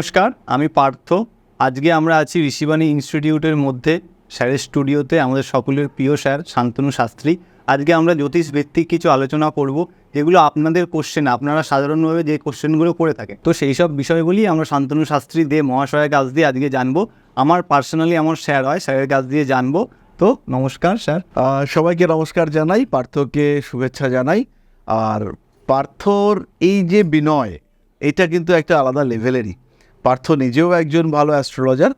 নমস্কার, আমি পার্থ। আজকে আমরা আছি ঋষিবাণী ইনস্টিটিউটের মধ্যে, স্যারের স্টুডিওতে আমাদের সকলের প্রিয় স্যার শান্তনু শাস্ত্রী। আজকে আমরা জ্যোতিষ ভিত্তিক কিছু আলোচনা করব, যেগুলো আপনাদের কোশ্চেন আপনারা সাধারণভাবে যে কোশ্চেনগুলো করে থাকে তো সেই সব বিষয়গুলি আমরা শান্তনু শাস্ত্রী দে, মহাশয়ের কাছ দিয়ে আজকে জানব। আমার পার্সোনালি আমার স্যার হয়, স্যারের কাছ দিয়ে জানব। তো নমস্কার স্যার। সবাইকে নমস্কার জানাই, পার্থকে শুভেচ্ছা জানাই। আর পার্থর এই যে বিনয়, এটা কিন্তু একটা আলাদা লেভেলেরই পার্থ নিজেও একজন ভালো অ্যাস্ট্রোলজার।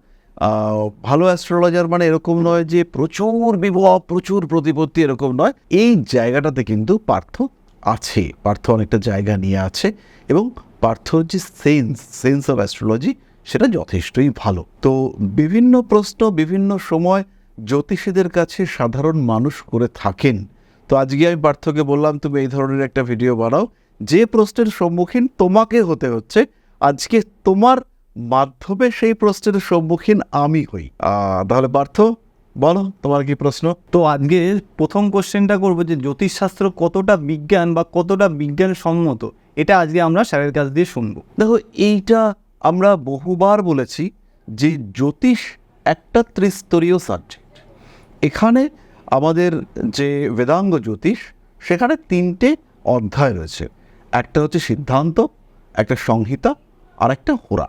ভালো অ্যাস্ট্রোলজার মানে এরকম নয় যে প্রচুর বিভব, প্রচুর প্রতিপত্তি এরকম নয়। এই জায়গাটাতে কিন্তু পার্থ আছে। পার্থ অনেকটা জায়গা নিয়ে আছে এবং পার্থর যে সেন্স সেন্স অফ অ্যাস্ট্রোলজি সেটা যথেষ্টই ভালো। তো বিভিন্ন প্রশ্ন, বিভিন্ন সময় জ্যোতিষীদের কাছে সাধারণ মানুষ করে থাকেন। তো আজকে আমি পার্থকে বললাম, তুমি এই ধরনের একটা ভিডিও বানাও। যে প্রশ্নের সম্মুখীন তোমাকে হতে হচ্ছে, আজকে তোমার মাধ্যমে সেই প্রশ্নের সম্মুখীন আমি হই। তাহলে পার্থ বলো তোমার কি প্রশ্ন? তো আজকে প্রথম কোশ্চেনটা করব যে জ্যোতিষশাস্ত্র কতটা বিজ্ঞান বা কতটা বিজ্ঞান সম্মত এটা আজকে আমরা স্যারের কাছ দিয়ে শুনব। দেখো এইটা আমরা বহুবার বলেছি যে জ্যোতিষ একটা ত্রিস্তরীয় সাবজেক্ট এখানে আমাদের যে বেদাঙ্গ জ্যোতিষ সেখানে তিনটে অধ্যায় রয়েছে। একটা হচ্ছে সিদ্ধান্ত একটা সংহিতা আর একটা হোরা।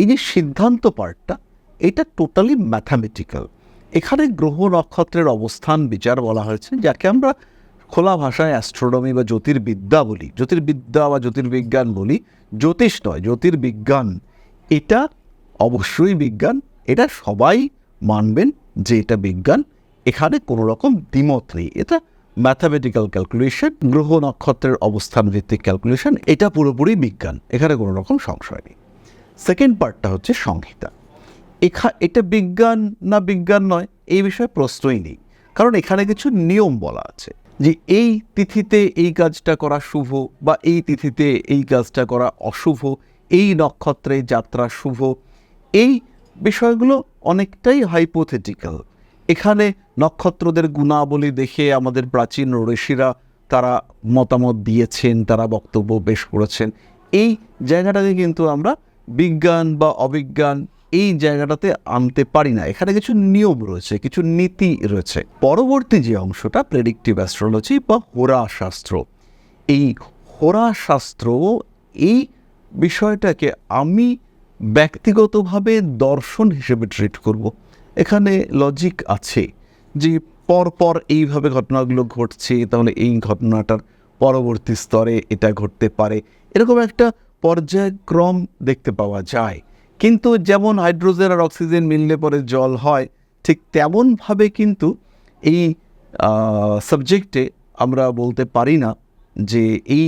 এই যে সিদ্ধান্ত পার্টটা এটা টোটালি ম্যাথামেটিক্যাল এখানে গ্রহ নক্ষত্রের অবস্থান বিচার বলা হয়েছে, যাকে আমরা খোলা ভাষায় অ্যাস্ট্রোনমি বা জ্যোতির্বিদ্যা বলি। জ্যোতির্বিদ্যা বা জ্যোতির্বিজ্ঞান বলি, জ্যোতিষ নয়, জ্যোতির্বিজ্ঞান। এটা অবশ্যই বিজ্ঞান, এটা সবাই মানবেন যে এটা বিজ্ঞান। এখানে কোনো রকম দ্বিমত নেই। এটা ম্যাথামেটিক্যাল ক্যালকুলেশন গ্রহ নক্ষত্রের অবস্থান ভিত্তিক ক্যালকুলেশন এটা পুরোপুরি বিজ্ঞান। এখানে কোনো রকম সংশয় নেই। সেকেন্ড পার্টটা হচ্ছে সংহিতা। এখা, এটা বিজ্ঞান না বিজ্ঞান নয়, এই বিষয়ে প্রশ্নই নেই। কারণ এখানে কিছু নিয়ম বলা আছে যে এই তিথিতে এই কাজটা করা শুভ বা এই তিথিতে এই কাজটা করা অশুভ, এই নক্ষত্রে যাত্রা শুভ। এই বিষয়গুলো অনেকটাই হাইপোথেটিক্যাল এখানে নক্ষত্রদের গুণাবলী দেখে আমাদের প্রাচীন ঋষিরা তারা মতামত দিয়েছেন, তারা বক্তব্য পেশ করেছেন। এই জায়গাটাকে কিন্তু আমরা বিজ্ঞান বা অবিজ্ঞান এই জায়গাটাতে আনতে পারি না। এখানে কিছু নিয়ম রয়েছে, কিছু নীতি রয়েছে। পরবর্তী যে অংশটা প্রেডিক্টিভ অ্যাস্ট্রোলজি বা হোরা শাস্ত্র এই হোরা শাস্ত্র এই বিষয়টাকে আমি ব্যক্তিগতভাবে দর্শন হিসেবে ট্রিট করব। এখানে লজিক আছে যে পরপর এইভাবে ঘটনাগুলো ঘটছে, তাহলে এই ঘটনাটার পরবর্তী স্তরে এটা ঘটতে পারে। এরকম একটা পর্যায়ক্রম দেখতে পাওয়া যায়। কিন্তু যেমন হাইড্রোজেন আর অক্সিজেন মিললে পরে জল হয়, ঠিক তেমনভাবে কিন্তু এই সাবজেক্টে আমরা বলতে পারি না যে এই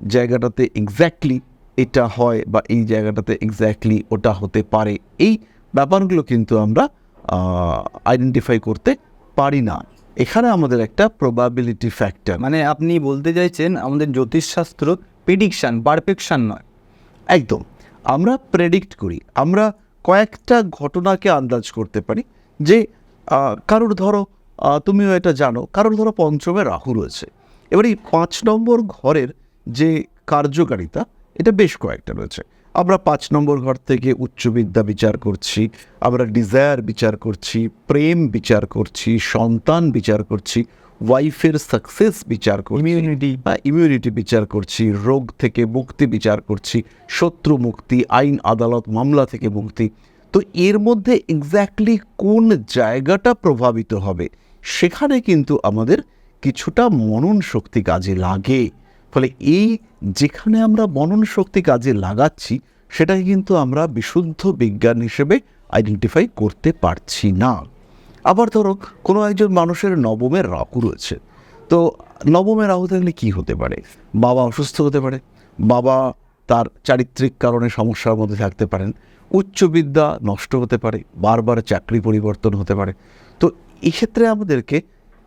জায়গাটাতে এক্স্যাক্টলি এটা হয় বা এই জায়গাটাতে এক্স্যাক্টলি ওটা হতে পারে। এই ব্যাপারগুলো কিন্তু আমরা আইডেন্টিফাই করতে পারি না। এখানে আমাদের একটা প্রবাবিলিটি ফ্যাক্টর মানে আপনি বলতে চাইছেন আমাদের জ্যোতিষশাস্ত্র প্রিডিকশান পারফেকশান নয়। একদম। আমরা প্রেডিক্ট করি, আমরা কয়েকটা ঘটনাকে আন্দাজ করতে পারি যে কারোর ধরো তুমিও এটা জানো, কারোর ধরো পঞ্চমে রাহু রয়েছে। এবার এই পাঁচ নম্বর ঘরের যে কার্যকারিতা, এটা বেশ কয়েকটা রয়েছে। আমরা পাঁচ নম্বর ঘর থেকে উচ্চবিদ্যা বিচার করছি, আমরা ডিজায়ার বিচার করছি, প্রেম বিচার করছি, সন্তান বিচার করছি ওয়াইফের সাকসেস বিচার করছি ইমিউনিটি বা ইমিউনিটি বিচার করছি রোগ থেকে মুক্তি বিচার করছি শত্রু মুক্তি আইন আদালত মামলা থেকে মুক্তি। তো এর মধ্যে এক্স্যাক্টলি কোন জায়গাটা প্রভাবিত হবে সেখানে কিন্তু আমাদের কিছুটা মনন শক্তি কাজে লাগে। ফলে এই যেখানে আমরা মনন শক্তি কাজে লাগাচ্ছি সেটাকে কিন্তু আমরা বিশুদ্ধ বিজ্ঞান হিসেবে আইডেন্টিফাই করতে পারছি না। আবার ধরো কোনো একজন মানুষের নবমের রাহু রয়েছে। তো নবমের রাহু থাকলে কী হতে পারে? বাবা অসুস্থ হতে পারে বাবা তার চারিত্রিক কারণে সমস্যার মধ্যে থাকতে পারেন উচ্চবিদ্যা নষ্ট হতে পারে বারবার চাকরি পরিবর্তন হতে পারে। তো এক্ষেত্রে আমাদেরকে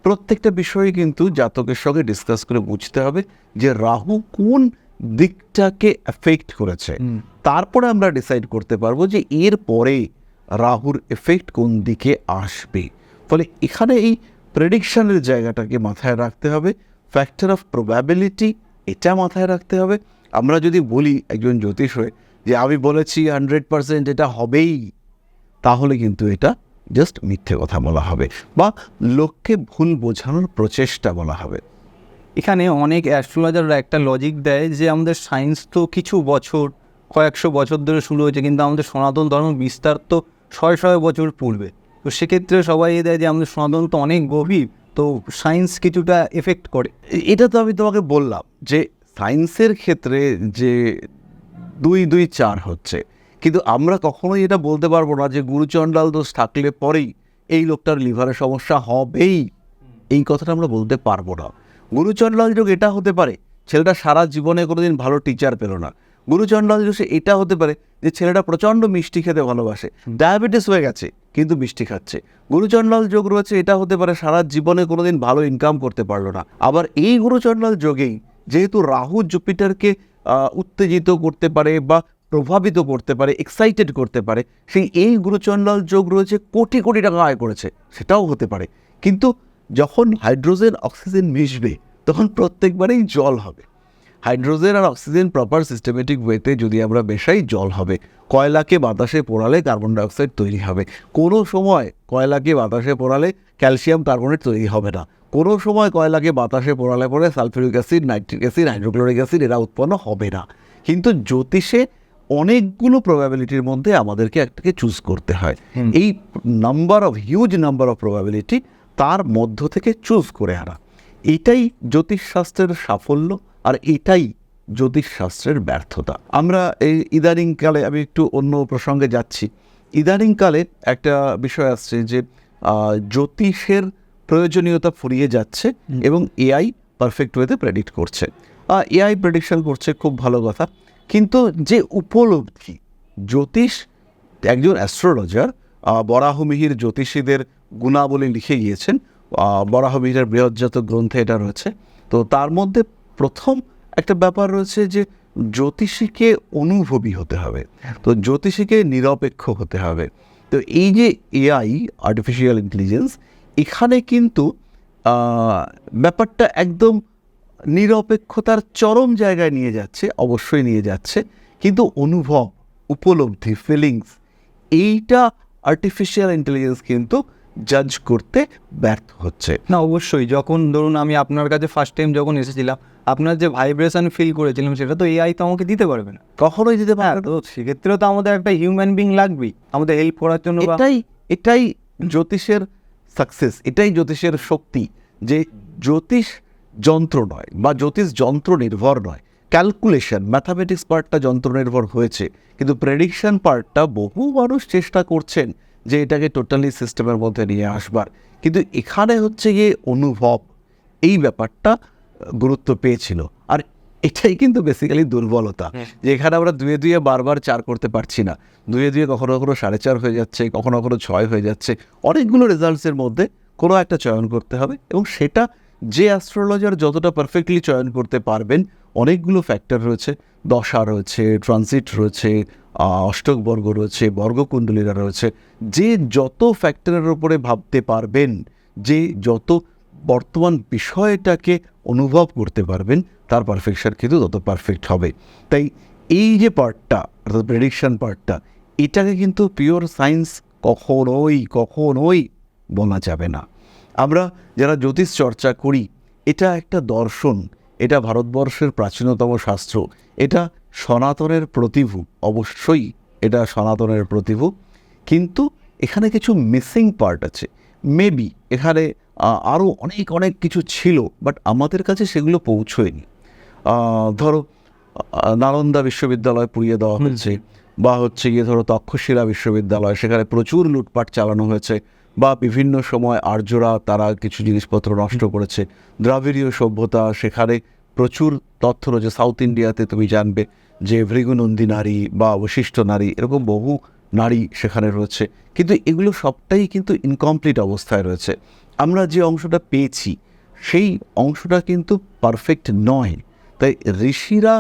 প্রত্যেকটা বিষয়ে কিন্তু জাতকের সঙ্গে ডিসকাস করে বুঝতে হবে যে রাহু কোন দিকটাকে এফেক্ট করেছে। তারপরে আমরা ডিসাইড করতে পারব যে এর পরে রাহুর এফেক্ট কোন দিকে আসবে? ফলে এখানে এই প্রেডিকশনের জায়গাটাকে মাথায় রাখতে হবে। ফ্যাক্টর অফ প্রবাবিলিটি এটা মাথায় রাখতে হবে। আমরা যদি বলি একজন জ্যোতিষ হয়ে যে, আমি বলেছি হান্ড্রেড পার্সেন্ট এটা হবেই, তাহলে কিন্তু এটা জাস্ট মিথ্যে কথা বলা হবে বা লোককে ভুল বোঝানোর প্রচেষ্টা বলা হবে। এখানে অনেক অ্যাস্ট্রোলজাররা একটা লজিক দেয় যে, আমাদের সায়েন্স তো কিছু বছর, কয়েকশো বছর ধরে শুরু হয়েছে, কিন্তু আমাদের সনাতন ধর্ম বিস্তার তো ছয় ছয় বছর পূর্বে। তো সেক্ষেত্রে সবাই এ দেয় যে আমাদের সনাতন তো অনেক গভীর তো সায়েন্স কিছুটা এফেক্ট করে। এটা তো আমি তোমাকে বললাম যে সায়েন্সের ক্ষেত্রে যে দুই দুই চার হচ্ছে কিন্তু আমরা কখনোই এটা বলতে পারব না যে গুরুচণ্ডাল দোষ থাকলে পরেই এই লোকটার লিভারের সমস্যা হবেই। এই কথাটা আমরা বলতে পারব না। গুরুচণ্ডাল যোগ এটা হতে পারে ছেলেটা সারা জীবনে কোনোদিন ভালো টিচার পেল না। গুরুচণ্ডাল যোগে এটা হতে পারে যে ছেলেটা প্রচণ্ড মিষ্টি খেতে ভালোবাসে। ডায়াবেটিস হয়ে গেছে, কিন্তু মিষ্টি খাচ্ছে। গুরুচণ্ডাল যোগ রয়েছে, এটা হতে পারে সারা জীবনে কোনোদিন ভালো ইনকাম করতে পারল না। আবার এই গুরুচণ্ডাল যোগেই যেহেতু রাহু জুপিটারকে উত্তেজিত করতে পারে বা প্রভাবিত করতে পারে এক্সাইটেড করতে পারে, সেই এই গুরুচণ্ডাল যোগ রয়েছে, কোটি কোটি টাকা আয় করেছে, সেটাও হতে পারে। কিন্তু যখন হাইড্রোজেন, অক্সিজেন মিশবে, তখন প্রত্যেকবারেই জল হবে। হাইড্রোজেন আর অক্সিজেন প্রপার সিস্টেমেটিক ওয়েতে যদি আমরা মেশাই জল হবে। কয়লাকে বাতাসে পোড়ালে কার্বন ডাইঅক্সাইড তৈরি হবে। কোনো সময় কয়লাকে বাতাসে পোড়ালে ক্যালসিয়াম কার্বনেট তৈরি হবে না। কোনো সময় কয়লাকে বাতাসে পোড়ালে পরে sulphuric acid nitric acid hydrochloric acid এরা উৎপন্ন হবে না। কিন্তু জ্যোতিষে অনেকগুলো প্রবাবিলিটির মধ্যে আমাদেরকে একটাকে চুজ করতে হয়। এই number of huge number of probability তার মধ্য থেকে চুজ করে আনা। এটাই জ্যোতিষশাস্ত্রের সাফল্য। আর এটাই জ্যোতিষশাস্ত্রের ব্যর্থতা। আমরা এই ইদানিংকালে আমি একটু অন্য প্রসঙ্গে যাচ্ছি। ইদানিংকালে একটা বিষয় আসছে যে জ্যোতিষের প্রয়োজনীয়তা ফুরিয়ে যাচ্ছে এবং এআই পারফেক্ট ওয়েতে প্রেডিক্ট করছে। এআই প্রেডিকশন করছে খুব ভালো কথা। কিন্তু যে উপলব্ধি জ্যোতিষ একজন অ্যাস্ট্রোলজার বরাহমিহির জ্যোতিষীদের গুণাবলী লিখে গিয়েছেন। বরাহমিহিরের বৃহৎজাত গ্রন্থে এটা রয়েছে। তো তার মধ্যে প্রথম একটা ব্যাপার রয়েছে যে জ্যোতিষীকে অনুভবী হতে হবে। তো জ্যোতিষীকে নিরপেক্ষ হতে হবে। তো এই যে এআই আর্টিফিশিয়াল ইন্টেলিজেন্স এখানে কিন্তু ব্যাপারটা একদম নিরপেক্ষতার চরম জায়গায় নিয়ে যাচ্ছে, অবশ্যই নিয়ে যাচ্ছে। কিন্তু অনুভব, উপলব্ধি ফিলিংস এইটা আর্টিফিশিয়াল ইন্টেলিজেন্স কিন্তু জাজ করতে ব্যর্থ হচ্ছে। না, অবশ্যই। যখন, ধরুন আমি আপনার কাছে ফার্স্ট টাইম যখন এসেছিলাম আপনার যে ভাইব্রেশন ফিল করেছিলাম সেটা তো এআই তো আমাকে দিতে পারবে না। কখনোই দিতে হ্যাঁ পারে তো সেক্ষেত্রেও তো আমাদের একটা হিউম্যান বিং লাগবেই। আমাদের হেল্প করার জন্য এটাই এটাই জ্যোতিষের সাকসেস এটাই জ্যোতিষের শক্তি যে জ্যোতিষ যন্ত্র নয় বা জ্যোতিষ যন্ত্র নির্ভর নয়। ক্যালকুলেশন ম্যাথামেটিক্স পার্টটা যন্ত্র নির্ভর হয়েছে। কিন্তু প্রেডিকশন পার্টটা বহু মানুষ চেষ্টা করছেন যে এটাকে টোটালি সিস্টেমের মধ্যে নিয়ে আসবার। কিন্তু এখানে হচ্ছে গিয়ে অনুভব। এই ব্যাপারটা গুরুত্ব পেয়েছিল। আর এটাই কিন্তু বেসিক্যালি দুর্বলতা যে এখানে আমরা দুয়ে দুয়ে বারবার চার করতে পারছি না। দুয়ে দুয়ে কখনো কখনো সাড়ে চার হয়ে যাচ্ছে কখনো কখনো ছয় হয়ে যাচ্ছে। অনেকগুলো রেজাল্টসের মধ্যে কোনো একটা চয়ন করতে হবে এবং সেটা যে অ্যাস্ট্রোলজার যতটা পারফেক্টলি চয়ন করতে পারবেন অনেকগুলো ফ্যাক্টর রয়েছে। দশা রয়েছে ট্রানজিট রয়েছে আহ, অষ্টক বর্গ রয়েছে বর্গকুণ্ডলীরা রয়েছে। যে যত ফ্যাক্টরের ওপরে ভাবতে পারবেন যে যত বর্তমান বিষয়টাকে অনুভব করতে পারবেন, তার পারফেকশন কিন্তু তত পারফেক্ট হবে। তাই এই যে পার্টটা অর্থাৎ প্রেডিকশন পার্টটা এটাকে কিন্তু পিওর সায়েন্স কখনোই কখনোই বলা যাবে না। আমরা যারা জ্যোতিষ চর্চা করি, এটা একটা দর্শন, এটা ভারতবর্ষের প্রাচীনতম শাস্ত্র, এটা সনাতনের প্রতিভূ, অবশ্যই এটা সনাতনের প্রতিভু, কিন্তু এখানে কিছু মিসিং পার্ট আছে। মেবি এখানে আরও অনেক অনেক কিছু ছিল বাট আমাদের কাছে সেগুলো পৌঁছয়নি। ধরো নালন্দা বিশ্ববিদ্যালয় পুড়িয়ে দেওয়া হয়েছে বা হচ্ছে গিয়ে ধরো তক্ষশিলা বিশ্ববিদ্যালয় সেখানে প্রচুর লুটপাট চালানো হয়েছে বা বিভিন্ন সময় আর্যরা তারা কিছু জিনিসপত্র নষ্ট করেছে। দ্রাবিড়ীয় সভ্যতা সেখানে প্রচুর তথ্য রয়েছে। সাউথ ইন্ডিয়াতে তুমি জানবে যে ভৃগুনন্দী নারী বা বশিষ্ঠ নারী এরকম বহু নারী সেখানে রয়েছে। কিন্তু এগুলো সবটাই কিন্তু ইনকমপ্লিট অবস্থায় রয়েছে। আমরা যে অংশটা পেয়েছি, সেই অংশটা কিন্তু পারফেক্ট নয়। তাই ঋষিরা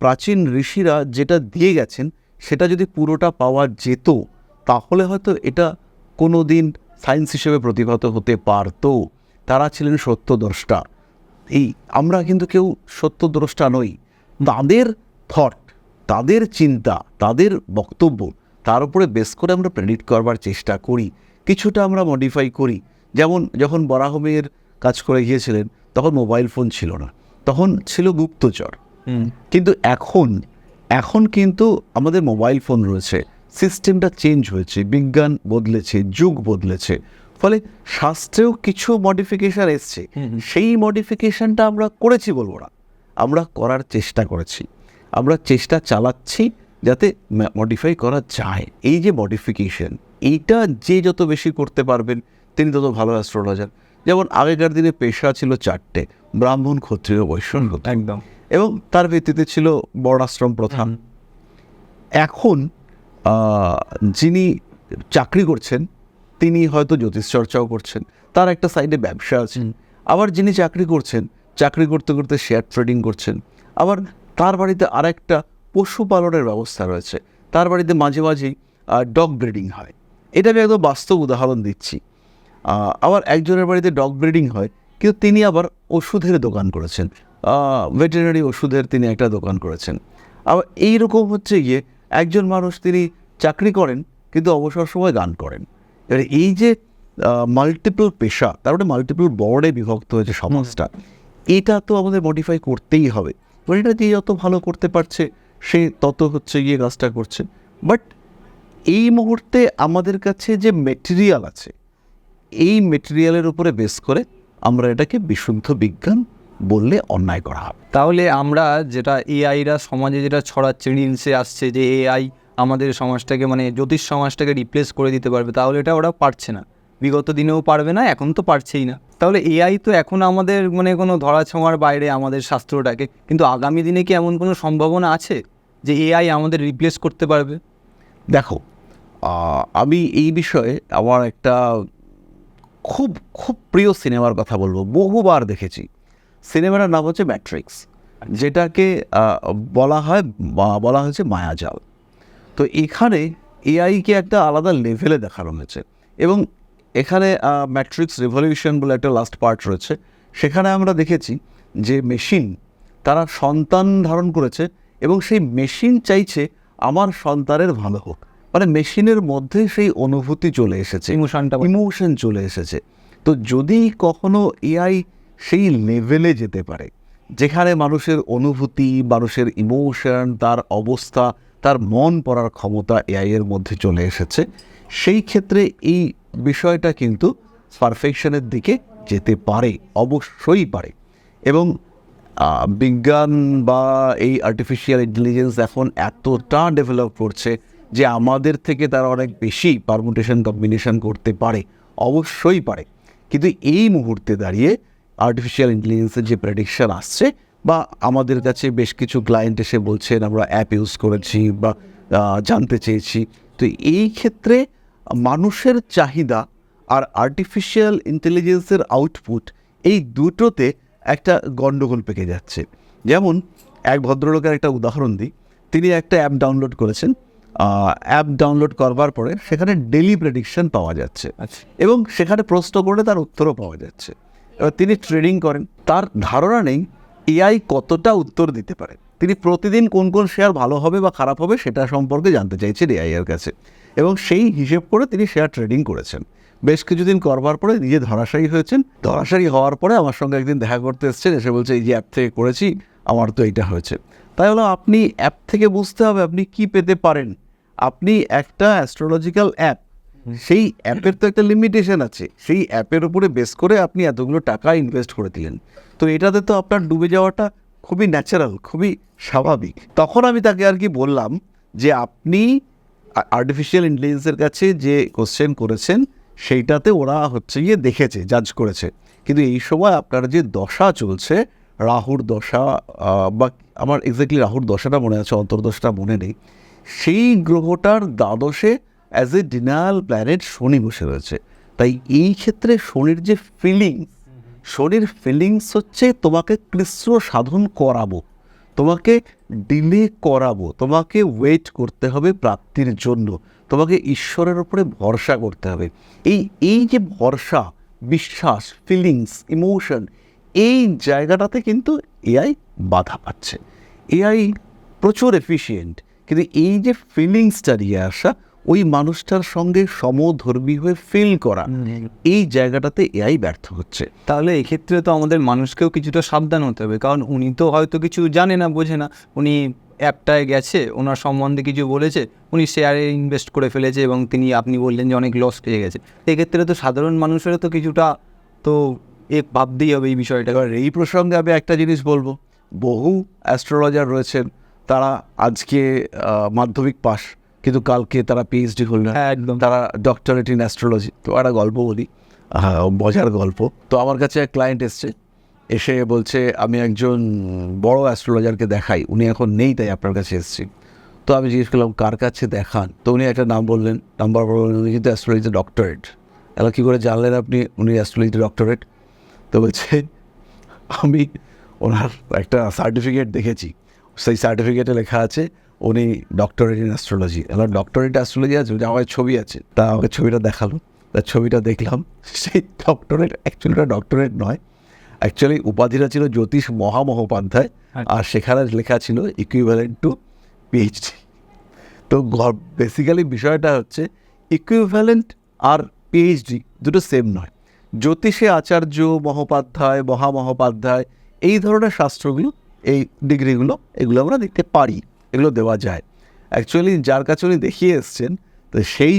প্রাচীন ঋষিরা যেটা দিয়ে গেছেন, সেটা যদি পুরোটা পাওয়া যেত, তাহলে হয়তো এটা কোনো দিন সায়েন্স হিসেবে প্রতিভাত হতে পারতো। তারা ছিলেন সত্যদ্রষ্টা। এই আমরা কিন্তু কেউ সত্যদ্রষ্টা নই। তাদের থট তাদের চিন্তা, তাদের বক্তব্য, তার উপরে বেস করে আমরা প্রেডিক্ট করবার চেষ্টা করি। কিছুটা আমরা মডিফাই করি। যেমন যখন বরাহমের কাজ করে গিয়েছিলেন তখন মোবাইল ফোন ছিল না। তখন ছিল গুপ্তচর। কিন্তু এখন এখন কিন্তু আমাদের মোবাইল ফোন রয়েছে। সিস্টেমটা চেঞ্জ হয়েছে বিজ্ঞান বদলেছে যুগ বদলেছে। ফলে শাস্ত্রেও কিছু মডিফিকেশান এসছে। সেই মডিফিকেশানটা আমরা করেছি বলব না। আমরা করার চেষ্টা করেছি। আমরা চেষ্টা চালাচ্ছি যাতে মডিফাই করা যায়। এই যে মডিফিকেশন এইটা যে যত বেশি করতে পারবেন তিনি তত ভালো অ্যাস্ট্রোলজার যেমন আগেকার দিনে পেশা ছিল চারটে ব্রাহ্মণ ক্ষত্রিয় বৈষ্ণব। একদম। এবং তার ভিত্তিতে ছিল বর্ণাশ্রম প্রথা। এখন যিনি চাকরি করছেন তিনি হয়তো জ্যোতিষ চর্চাও করছেন। তার একটা সাইডে ব্যবসা আছে। আবার যিনি চাকরি করছেন চাকরি করতে করতে শেয়ার ট্রেডিং করছেন। আবার তার বাড়িতে আরেকটা পশুপালনের ব্যবস্থা রয়েছে। তার বাড়িতে মাঝে মাঝেই ডগ ব্রিডিং হয়। এটা আমি একদম বাস্তব উদাহরণ দিচ্ছি। আবার একজনের বাড়িতে ডগ ব্রিডিং হয়, কিন্তু তিনি আবার ওষুধের দোকান করেছেন। ভেটেরিনারি ওষুধের তিনি একটা দোকান করেছেন। আবার এইরকম হচ্ছে গিয়ে একজন মানুষ তিনি চাকরি করেন, কিন্তু অবসর সময় গান করেন। এবারে এই যে মাল্টিপল পেশা তারপরে মাল্টিপল বর্ডে বিভক্ত হয়েছে সমাজটা, এটা তো আমাদের মডিফাই করতেই হবে। এটা যে যত ভালো করতে পারছে, সে তত হচ্ছে গিয়ে কাজটা করছে। বাট এই মুহূর্তে আমাদের কাছে যে মেটেরিয়াল আছে এই মেটেরিয়ালের উপরে বেস করে আমরা এটাকে বিশুদ্ধ বিজ্ঞান বললে অন্যায় করা হবে। তাহলে আমরা যেটা এআইরা সমাজে যেটা ছড়াচ্ছে রিলসে আসছে যে এআই আমাদের সমাজটাকে মানে জ্যোতিষ সমাজটাকে রিপ্লেস করে দিতে পারবে তাহলে এটা ওরা পারছে না। বিগত দিনেও পারবে না এখন তো পারছেই না। তাহলে এআই তো এখন আমাদের মানে কোনো ধরা ছোঁয়ার বাইরে আমাদের শাস্ত্রটাকে কিন্তু আগামী দিনে কি এমন কোনো সম্ভাবনা আছে যে এআই আমাদের রিপ্লেস করতে পারবে? দেখো আমি এই বিষয়ে আমার একটা খুব খুব প্রিয় সিনেমার কথা বলব। বহুবার দেখেছি। সিনেমাটার নাম হচ্ছে ম্যাট্রিক্স যেটাকে বলা হয় বলা হয়েছে মায়াজাল। তো এখানে এআইকে একটা আলাদা লেভেলে দেখানো হয়েছে এবং এখানে ম্যাট্রিক্স রেভলিউশন বলে একটা লাস্ট পার্ট রয়েছে। সেখানে আমরা দেখেছি যে মেশিন তারা সন্তান ধারণ করেছে এবং সেই মেশিন চাইছে আমার সন্তানের ভালো হোক। মানে মেশিনের মধ্যে সেই অনুভূতি চলে এসেছে। ইমোশনটা ইমোশন চলে এসেছে। তো যদি কখনো এআই সেই লেভেলে যেতে পারে যেখানে মানুষের অনুভূতি মানুষের ইমোশন তার অবস্থা তার মন পড়ার ক্ষমতা এআই এর মধ্যে চলে এসেছে সেই ক্ষেত্রে এই বিষয়টা কিন্তু পারফেকশনের দিকে যেতে পারে অবশ্যই পারে। এবং বিজ্ঞান বা এই আর্টিফিশিয়াল ইন্টেলিজেন্স এখন এতটা ডেভেলপ করছে যে আমাদের থেকে তারা অনেক বেশি পারমুটেশন কম্বিনেশন করতে পারে, অবশ্যই পারে। কিন্তু এই মুহূর্তে দাঁড়িয়ে আর্টিফিশিয়াল ইন্টেলিজেন্সের যে প্রেডিকশন আসছে বা আমাদের কাছে বেশ কিছু ক্লায়েন্ট এসে বলছেন, আমরা অ্যাপ ইউজ করেছি বা জানতে চেয়েছি। তো এই ক্ষেত্রে মানুষের চাহিদা আর আর্টিফিশিয়াল ইন্টেলিজেন্সের আউটপুট এই দুটোতে একটা গণ্ডগোল পেকে যাচ্ছে। যেমন, এক ভদ্রলোকের একটা উদাহরণ দিই। তিনি একটা অ্যাপ ডাউনলোড করেছেন অ্যাপ ডাউনলোড করবার পরে সেখানে ডেলি প্রেডিকশন পাওয়া যাচ্ছে। আচ্ছা। এবং সেখানে প্রশ্ন করলে তার উত্তরও পাওয়া যাচ্ছে। এবার তিনি ট্রেডিং করেন তার ধারণা নেই এআই কতটা উত্তর দিতে পারে। তিনি প্রতিদিন কোন কোন শেয়ার ভালো হবে বা খারাপ হবে সেটা সম্পর্কে জানতে চাইছেন এআই এর কাছে। এবং সেই হিসেব করে তিনি শেয়ার ট্রেডিং করেছেন। বেশ কিছুদিন করবার পরে নিজে ধরাশায়ী হয়েছেন। ধরাশায়ী হওয়ার পরে আমার সঙ্গে একদিন দেখা করতে এসেছেন এসে বলছে এই যে অ্যাপ থেকে করেছি আমার তো এইটা হয়েছে। তাই হলো আপনি অ্যাপ থেকে বুঝতে হবে আপনি কি পেতে পারেন। আপনি একটা অ্যাস্ট্রোলজিক্যাল অ্যাপ সেই অ্যাপের তো একটা লিমিটেশন আছে। সেই অ্যাপের উপরে বেস করে আপনি এতগুলো টাকা ইনভেস্ট করে দিলেন। তো এটাতে তো আপনার ডুবে যাওয়াটা খুবই ন্যাচারাল খুবই স্বাভাবিক। তখন আমি তাকে আর কি বললাম যে আপনি আর্টিফিশিয়াল ইন্টেলিজেন্সের কাছে যে কোশ্চেন করেছেন সেইটাতে ওরা হচ্ছে গিয়ে দেখেছে জাজ করেছে। কিন্তু এই সময় আপনার যে দশা চলছে রাহুর দশা বা আমার এক্স্যাক্টলি রাহুর দশাটা মনে আছে অন্তর্দশাটা মনে নেই। সেই গ্রহটার দ্বাদশে as a denial planet Shani বসে রয়েছে। তাই এই ক্ষেত্রে শনির যে ফিলিংস শনির ফিলিংস হচ্ছে তোমাকে কৃষ্ণ সাধন করাবো, তোমাকে ডিলে করাবো, তোমাকে ওয়েট করতে হবে প্রাপ্তির জন্য, তোমাকে ঈশ্বরের উপরে ভরসা করতে হবে। এই এই যে ভরসা, বিশ্বাস ফিলিংস ইমোশন এই জায়গাটাতে কিন্তু এআই বাধা পাচ্ছে। এআই প্রচুর এফিসিয়েন্ট কিন্তু এই যে ফিলিংসটা নিয়ে আসা ওই মানুষটার সঙ্গে সমধর্মী হয়ে ফিল করা এই জায়গাটাতে এআই ব্যর্থ হচ্ছে। তাহলে এক্ষেত্রে তো আমাদের মানুষকেও কিছুটা সাবধান হতে হবে কারণ উনি তো হয়তো কিছু জানে না বোঝে না। উনি অ্যাপটায় গেছে ওনার সম্বন্ধে কিছু বলেছে উনি শেয়ারে ইনভেস্ট করে ফেলেছে এবং তিনি আপনি বললেন যে অনেক লস পেয়ে গেছে। এক্ষেত্রে তো সাধারণ মানুষেরও তো কিছুটা তো এ ভাবতেই হবে এই বিষয়টা এবার এই প্রসঙ্গে আমি একটা জিনিস বলব। বহু অ্যাস্ট্রোলজার রয়েছেন তারা আজকে মাধ্যমিক পাশ কিন্তু কালকে তারা পিএইচডি হোল্ডার হ্যাঁ একদম। তারা ডক্টরেট ইন অ্যাস্ট্রোলজি তো একটা গল্প বলি। হ্যাঁ মজার গল্প। তো আমার কাছে এক ক্লায়েন্ট এসছে। এসে বলছে আমি একজন বড় অ্যাস্ট্রোলজারকে দেখাই। উনি এখন নেই তাই আপনার কাছে এসেছি। তো আমি জিজ্ঞেস করলাম কার কাছে দেখান? তো উনি একটা নাম বললেন নাম্বার বললেন উনি কিন্তু অ্যাস্ট্রোলজিতে ডক্টরেট এবার কী করে জানলেন আপনি উনি অ্যাস্ট্রোলজিতে ডক্টরেট তো বলছে আমি ওনার একটা সার্টিফিকেট দেখেছি। সেই সার্টিফিকেটে লেখা আছে উনি ডক্টরেট ইন অ্যাস্ট্রোলজি এবার ডক্টরেট অ্যাস্ট্রোলজি আছে যে আমার ছবি আছে তা আমাকে ছবিটা দেখাল। তার ছবিটা দেখলাম সেই ডক্টরেট অ্যাকচুয়ালি ওটা ডক্টরেট নয়। অ্যাকচুয়ালি উপাধিটা ছিল জ্যোতিষ মহামহোপাধ্যায় আর সেখানে লেখা ছিল ইকুইভ্যালেন্ট টু পিএইচডি তো বেসিক্যালি বিষয়টা হচ্ছে ইকুইভ্যালেন্ট আর পিএইচডি দুটো সেম নয়। জ্যোতিষে আচার্য মহোপাধ্যায় মহামহোপাধ্যায় এই ধরনের শাস্ত্রগুলো এই ডিগ্রিগুলো, এগুলো আমরা দেখতে পারি, এগুলো দেওয়া যায়। অ্যাকচুয়ালি যার কাছে উনি দেখিয়ে এসছেন, তো সেই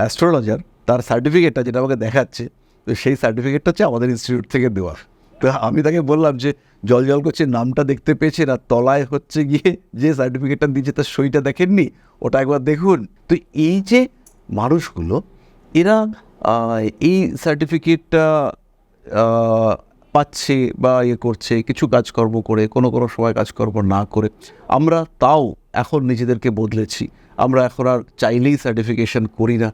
অ্যাস্ট্রোলজার তার সার্টিফিকেটটা যেটা আমাকে দেখাচ্ছে, তো সেই সার্টিফিকেটটা হচ্ছে আমাদের ইনস্টিটিউট থেকে দেওয়া। তো আমি তাকে বললাম যে, জল জল করছে, নামটা দেখতে পেয়েছেন আর তলায় হচ্ছে গিয়ে যে সার্টিফিকেটটা দিয়েছে, তার সইটা দেখেননি, ওটা একবার দেখুন। তো এই যে মানুষগুলো, এরা এই সার্টিফিকেটটা পাচ্ছে বা ইয়ে করছে, কিছু কাজকর্ম করে, কোনো কোনো সময় কাজকর্ম না করে, আমরা তাও এখন নিজেদেরকে বদলেছি। আমরা এখন আর চাইলেই সার্টিফিকেশন করি না।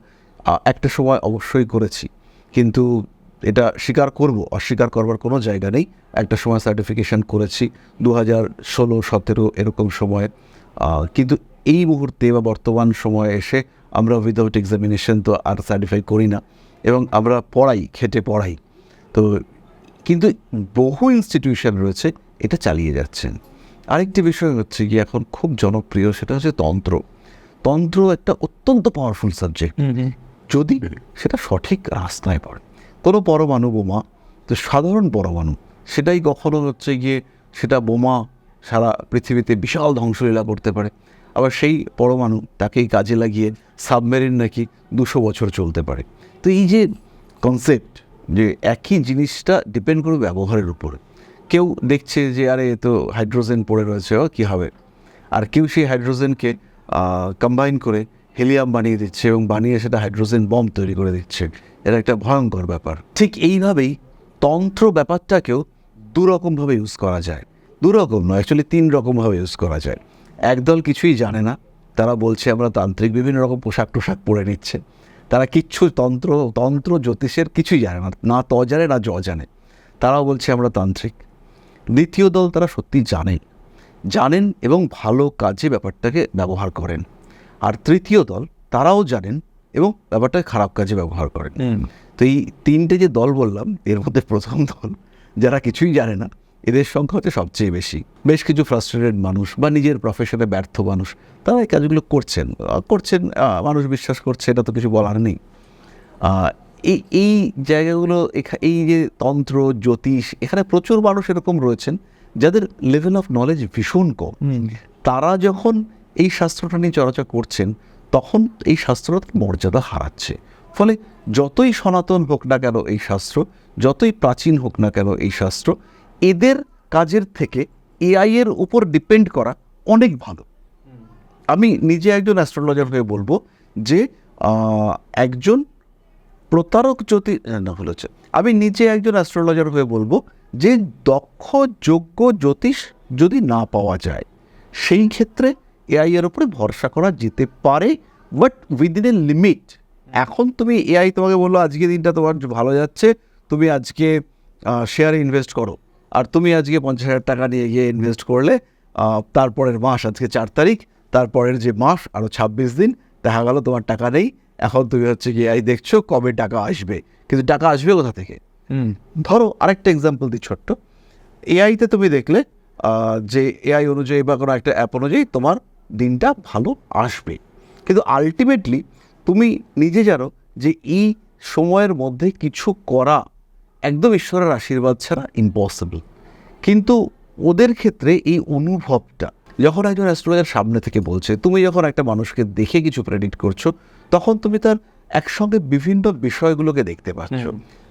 একটা সময় অবশ্যই করেছি। কিন্তু এটা স্বীকার করব, অস্বীকার করবার কোনো জায়গা নেই। একটা সময় সার্টিফিকেশন করেছি দু হাজার ষোলো, সতেরো এরকম সময়ে। কিন্তু এই মুহূর্তে বা বর্তমান সময়ে এসে আমরা উইদাউট এক্সামিনেশন তো আর সার্টিফাই করি না। এবং আমরা পড়াই, খেটে পড়াই। তো কিন্তু বহু ইনস্টিটিউশন রয়েছে এটা চালিয়ে যাচ্ছেন। আরেকটি বিষয় হচ্ছে কি এখন খুব জনপ্রিয় সেটা হচ্ছে তন্ত্র। তন্ত্র একটা অত্যন্ত পাওয়ারফুল সাবজেক্ট যদি সেটা সঠিক রাস্তায় পড়ে। কোনো পরমাণু বোমা তো সাধারণ পরমাণু সেটাই কখনো হচ্ছে গিয়ে সেটা বোমা সারা পৃথিবীতে বিশাল ধ্বংসলীলা করতে পারে। আবার সেই পরমাণু তাকেই কাজে লাগিয়ে সাবমেরিন নাকি দুশো বছর চলতে পারে। তো এই যে কনসেপ্ট যে একই জিনিসটা ডিপেন্ড করবে ব্যবহারের উপরে। কেউ দেখছে যে, আরে তো হাইড্রোজেন পড়ে রয়েছে, ও কী হবে? আর কেউ সেই হাইড্রোজেনকে কম্বাইন করে হেলিয়াম বানিয়ে দিচ্ছে এবং বানিয়ে সেটা হাইড্রোজেন বম তৈরি করে দিচ্ছে। এটা একটা ভয়ঙ্কর ব্যাপার। ঠিক এইভাবেই তন্ত্র ব্যাপারটাকেও দুরকমভাবে ইউজ করা যায়। দুরকম নয় অ্যাকচুয়ালি তিন রকমভাবে ইউজ করা যায়। একদল কিছুই জানে না, তারা বলছে আমরা তান্ত্রিক বিভিন্ন রকম পোশাক টোশাক পরে নিচ্ছে। তারা কিচ্ছু তন্ত্র তন্ত্র জ্যোতিষের কিছুই জানে না না ত জানে না জ জানে। তারাও বলছে আমরা তান্ত্রিক। দ্বিতীয় দল তারা সত্যি জানেন। জানেন এবং ভালো কাজে ব্যাপারটাকে ব্যবহার করেন। আর তৃতীয় দল তারাও জানেন এবং ব্যাপারটাকে খারাপ কাজে ব্যবহার করেন। তো এই তিনটে যে দল বললাম এর মধ্যে প্রথম দল যারা কিছুই জানে না এদের সংখ্যা হচ্ছে সবচেয়ে বেশি। বেশ কিছু ফ্রাস্ট্রেটেড মানুষ বা নিজের প্রফেশনে ব্যর্থ মানুষ তারা এই কাজগুলো করছেন। করছেন মানুষ বিশ্বাস করছে এটা তো কিছু বলার নেই। এই এই জায়গাগুলো এখা- এই যে তন্ত্র জ্যোতিষ এখানে প্রচুর মানুষ এরকম রয়েছেন যাদের লেভেল অফ নলেজ ভীষণ কম। তারা যখন এই শাস্ত্রটা নিয়ে চর্চা করছেন তখন এই শাস্ত্রটা তার মর্যাদা হারাচ্ছে। ফলে যতই সনাতন হোক না কেন এই শাস্ত্র যতই প্রাচীন হোক না কেন এই শাস্ত্র এদের কাজের থেকে এআই এর উপর ডিপেন্ড করা অনেক ভালো। আমি নিজে একজন অ্যাস্ট্রোলজার হয়ে বলব যে একজন প্রতারক জ্যোতি না হচ্ছে। আমি নিজে একজন অ্যাস্ট্রোলজার হয়ে বলব যে, দক্ষ, যোগ্য জ্যোতিষ যদি না পাওয়া যায়, সেই ক্ষেত্রে এআই এর উপরে ভরসা করা যেতে পারে বাট উইদিন এ লিমিট এখন তুমি এআই তোমাকে বলল, আজকে দিনটা তোমার ভালো যাচ্ছে, তুমি আজকে শেয়ারে ইনভেস্ট করো। আর তুমি আজকে পঞ্চাশ হাজার টাকা নিয়ে গিয়ে ইনভেস্ট করলে তারপরের মাস আজকে চার তারিখ তারপরের যে মাস আরও ছাব্বিশ দিন দেখা গেল তোমার টাকা নেই। এখন তুমি হচ্ছে কি এই দেখছ কবে টাকা আসবে। কিন্তু টাকা আসবে কোথা থেকে? ধরো আরেকটা এক্সাম্পল দিই ছোট্ট। এআইতে তুমি দেখলে যে এআই অনুযায়ী বা কোনো একটা অ্যাপ অনুযায়ী তোমার দিনটা ভালো আসবে। কিন্তু আলটিমেটলি তুমি নিজে জানো যে এই সময়ের মধ্যে কিছু করা একদম ঈশ্বরের আশীর্বাদ ছাড়া ইম্পসিবল কিন্তু ওদের ক্ষেত্রে এই অনুভবটা যখন একজন অ্যাস্ট্রোলজার সামনে থেকে বলছে তুমি যখন একটা মানুষকে দেখে কিছু প্রেডিক্ট করছ তখন তুমি তার একসঙ্গে বিভিন্ন বিষয়গুলোকে দেখতে পাচ্ছ।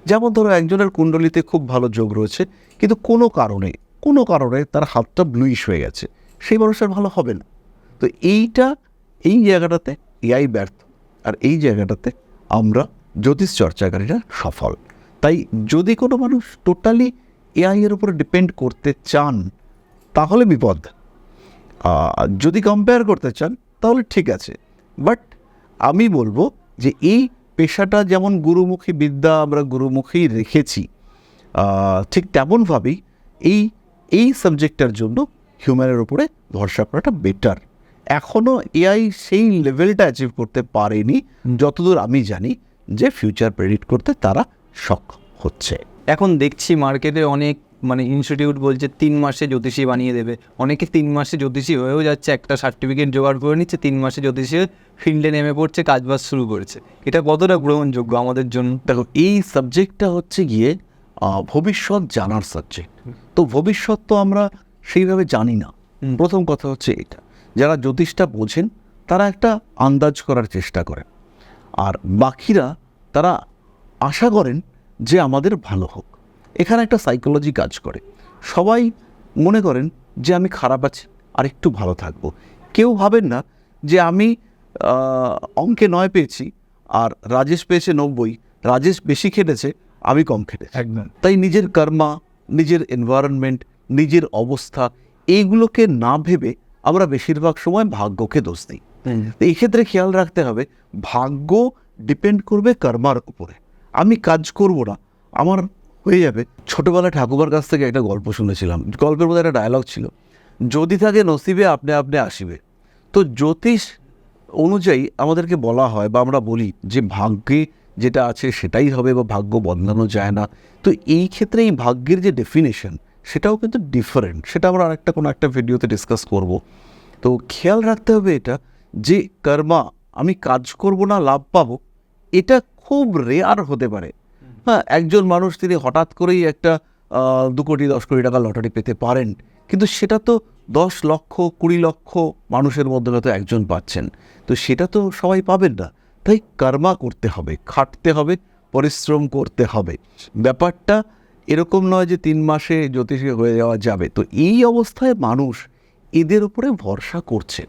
যেমন ধরো একজনের কুণ্ডলিতে খুব ভালো যোগ রয়েছে কিন্তু কোনো কারণে কোনো কারণে তার হাতটা ব্লুইশ হয়ে গেছে। সেই মানুষটার ভালো হবে না। তো এইটা এই জায়গাটাতে এআই ব্যর্থ। আর এই জায়গাটাতে আমরা জ্যোতিষ চর্চাকারীরা সফল। তাই যদি কোনো মানুষ টোটালি এআই এর উপরে ডিপেন্ড করতে চান, তাহলে বিপদ। যদি কম্পেয়ার করতে চান, তাহলে ঠিক আছে। বাট আমি বলব যে এই পেশাটা যেমন গুরুমুখী বিদ্যা আমরা গুরুমুখী রেখেছি ঠিক তেমনভাবেই এই এই সাবজেক্টটার জন্য হিউম্যানের উপরে ভরসা করাটা বেটার এখনও এআই সেই লেভেলটা অ্যাচিভ করতে পারেনি, যতদূর আমি জানি যে ফিউচার প্রেডিক্ট করতে তারা সক্ষম হচ্ছে। এখন দেখছি মার্কেটে অনেক মানে ইনস্টিটিউট বলছে তিন মাসে জ্যোতিষী বানিয়ে দেবে। অনেকে তিন মাসে জ্যোতিষী হয়েও যাচ্ছে একটা সার্টিফিকেট জোগাড় করে নিচ্ছে তিন মাসে জ্যোতিষী ফিল্ডে নেমে পড়ছে কাজবাজ শুরু করেছে। এটা কতটা গ্রহণযোগ্য আমাদের জন্য? দেখো এই সাবজেক্টটা হচ্ছে গিয়ে ভবিষ্যৎ জানার সাবজেক্ট। তো ভবিষ্যৎ তো আমরা সেইভাবে জানি না। প্রথম কথা হচ্ছে এটা যারা জ্যোতিষটা বোঝেন তারা একটা আন্দাজ করার চেষ্টা করেন। আর বাকিরা তারা আশা করেন যে আমাদের ভালো হোক। এখানে একটা সাইকোলজি কাজ করে। সবাই মনে করেন যে আমি খারাপ আছি আর একটু ভালো থাকব। কেউ ভাবেন না যে আমি অঙ্কে নয় পেয়েছি আর রাজেশ পেয়েছে নব্বই। রাজেশ বেশি খেটেছে আমি কম খেটেছি। একদম। তাই নিজের কর্মা নিজের এনভায়রনমেন্ট নিজের অবস্থা এইগুলোকে না ভেবে আমরা বেশিরভাগ সময় ভাগ্যকে দোষ দিই। তো এই ক্ষেত্রে খেয়াল রাখতে হবে ভাগ্য ডিপেন্ড করবে কর্মার উপরে। আমি কাজ করব না। আমার হয়ে যাবে। ছোটবেলায় ঠাকুমার কাছ থেকে একটা গল্প শুনেছিলাম। গল্পের মধ্যে একটা ডায়লগ ছিল। যদি থাকে নসিবে আপনি আপনি আসিবে। তো জ্যোতিষ অনুযায়ী আমাদেরকে বলা হয় বা আমরা বলি যে ভাগ্যে যেটা আছে সেটাই হবে বা ভাগ্য বদলানো যায় না। তো এই ক্ষেত্রে এই ভাগ্যের যে ডেফিনেশন সেটাও কিন্তু ডিফারেন্ট সেটা আমরা আরেকটা কোনো একটা ভিডিওতে ডিসকাস করব। তো খেয়াল রাখতে হবে এটা যে কর্মা, আমি কাজ করব না, লাভ পাবো, এটা খুব রেয়ার হতে পারে। হ্যাঁ একজন মানুষ তিনি হঠাৎ করেই একটা দু কোটি দশ কোটি টাকা লটারি পেতে পারেন। কিন্তু সেটা তো দশ লক্ষ কুড়ি লক্ষ মানুষের মধ্যে হয়তো একজন পাচ্ছেন। তো সেটা তো সবাই পাবেন না। তাই কর্মা করতে হবে খাটতে হবে পরিশ্রম করতে হবে। ব্যাপারটা এরকম নয় যে তিন মাসে জ্যোতিষী হয়ে যাওয়া যাবে। তো এই অবস্থায় মানুষ এদের উপরে ভরসা করছে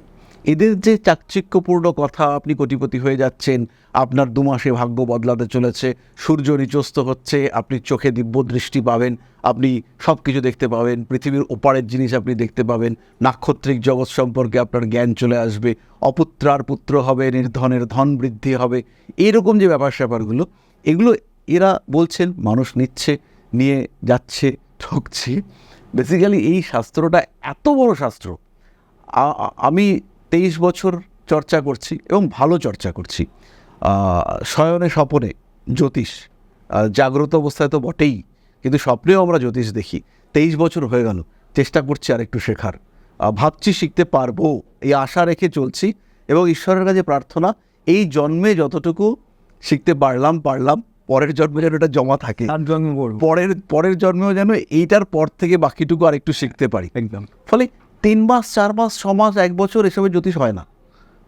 এদের যে চাকচিক্যপূর্ণ কথা আপনি কোটিপতি হয়ে যাচ্ছেন, আপনার দু মাসে ভাগ্য বদলাতে চলেছে, সূর্য নিচস্ত হচ্ছে, আপনি চোখে দিব্য দৃষ্টি পাবেন, আপনি সব কিছু দেখতে পাবেন, পৃথিবীর ওপারের জিনিস আপনি দেখতে পাবেন, নাক্ষত্রিক জগৎ সম্পর্কে আপনার জ্ঞান চলে আসবে, অপুত্রার পুত্র হবে, নির্ধনের ধন বৃদ্ধি হবে, এরকম যে ব্যাপার স্যাপারগুলো, এগুলো এরা বলছেন, মানুষ নিচ্ছে, নিয়ে যাচ্ছে, ঠকছে। বেসিক্যালি এই শাস্ত্রটা এত বড় শাস্ত্র আমি তেইশ বছর চর্চা করছি এবং ভালো চর্চা করছি। শয়নে স্বপনে জ্যোতিষ। জাগ্রত অবস্থায় তো বটেই কিন্তু স্বপ্নেও আমরা জ্যোতিষ দেখি। তেইশ বছর হয়ে গেল চেষ্টা করছি আর একটু শেখার ভাবছি শিখতে পারব এই আশা রেখে চলছি এবং ঈশ্বরের কাছে প্রার্থনা এই জন্মে যতটুকু শিখতে পারলাম পারলাম পরের জন্মে যেন এটা জমা থাকে। পরের পরের জন্মেও যেন এইটার পর থেকে বাকিটুকু আর একটু শিখতে পারি। একদম। ফলে তিন মাস চার মাস ছ মাস এক বছর এসবের জ্যোতিষ হয় না।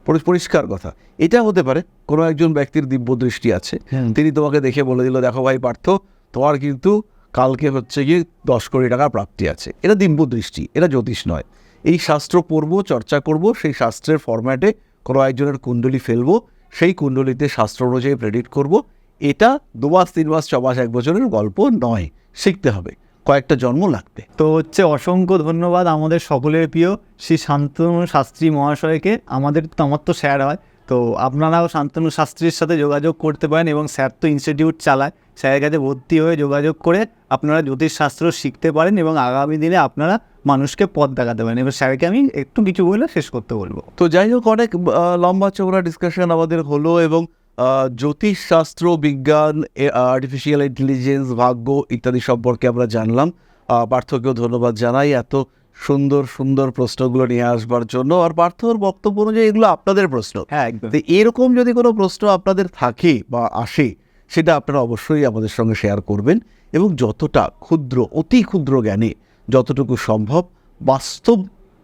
পরিষ্কার কথা। এটা হতে পারে কোনো একজন ব্যক্তির দিব্য দৃষ্টি আছে। তিনি তোমাকে দেখে বলে দিল দেখো ভাই পার্থ তোমার কিন্তু কালকে হচ্ছে গিয়ে দশ কোটি টাকার প্রাপ্তি আছে। এটা দিব্য দৃষ্টি এটা জ্যোতিষ নয়। এই শাস্ত্র পড়ব চর্চা করব সেই শাস্ত্রের ফরম্যাটে কোনো একজনের কুণ্ডলী ফেলব সেই কুণ্ডলিতে শাস্ত্র অনুযায়ী প্রেডিক্ট করব। এটা দু মাস তিন মাস ছ মাস এক বছরের গল্প নয় শিখতে হবে। কয়েকটা জন্ম লাগবে। তো হচ্ছে অসংখ্য ধন্যবাদ আমাদের সকলের প্রিয় শ্রী শান্তনু শাস্ত্রী মহাশয়কে। আমাদের তো আমার তো স্যার হয়। তো আপনারাও শান্তনু শাস্ত্রীর সাথে যোগাযোগ করতে পারেন এবং স্যার তো ইনস্টিটিউট চালায়। স্যারের কাছে ভর্তি হয়ে যোগাযোগ করে আপনারা জ্যোতিষশাস্ত্র শিখতে পারেন এবং আগামী দিনে আপনারা মানুষকে পথ দেখাতে পারেন। এবার স্যারকে আমি একটু কিছু বলে শেষ করতে বলব। তো যাই হোক অনেক লম্বা চৌড়া ডিসকাশন আমাদের হলো এবং জ্যোতিষশাস্ত্র বিজ্ঞান আর্টিফিশিয়াল ইন্টেলিজেন্স ভাগ্য ইত্যাদি সম্পর্কে আমরা জানলাম। আহ, পার্থক্য ধন্যবাদ জানাই এত সুন্দর সুন্দর প্রশ্নগুলো নিয়ে আসবার জন্য। আর পার্থর বক্তব্য অনুযায়ী এগুলো আপনাদের প্রশ্ন। হ্যাঁ এরকম যদি কোনো প্রশ্ন আপনাদের থাকে বা আসে সেটা আপনারা অবশ্যই আমাদের সঙ্গে শেয়ার করবেন এবং যতটা ক্ষুদ্র অতি ক্ষুদ্র জ্ঞানে যতটুকু সম্ভব বাস্তব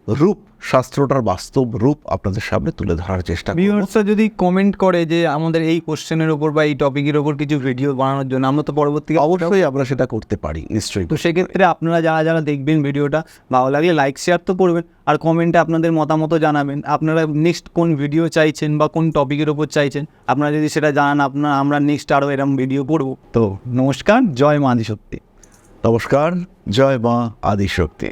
রূপ শাস্ত্রটার বাস্তব রূপ আপনাদের সামনে তুলে ধরার চেষ্টা ভিউয়ার্সরা যদি কমেন্ট করে যে আমাদের এই কোশ্চেনের ওপর বা এই টপিকের ওপর কিছু ভিডিও বানানোর জন্য আমরা তো পরবর্তী অবশ্যই আমরা সেটা করতে পারি নিশ্চয়ই তো সেক্ষেত্রে আপনারা যারা যারা দেখবেন ভিডিওটা ভালো লাগলে লাইক শেয়ার তো করবেন আর কমেন্টে আপনাদের মতামত জানাবেন। আপনারা নেক্সট কোন ভিডিও চাইছেন বা কোন টপিকের ওপর চাইছেন আপনারা যদি সেটা জানান আপনারা আমরা নেক্সট আরও এরকম ভিডিও করব। তো নমস্কার জয় মা আদিশক্তি। নমস্কার জয় মা আদিশক্তি।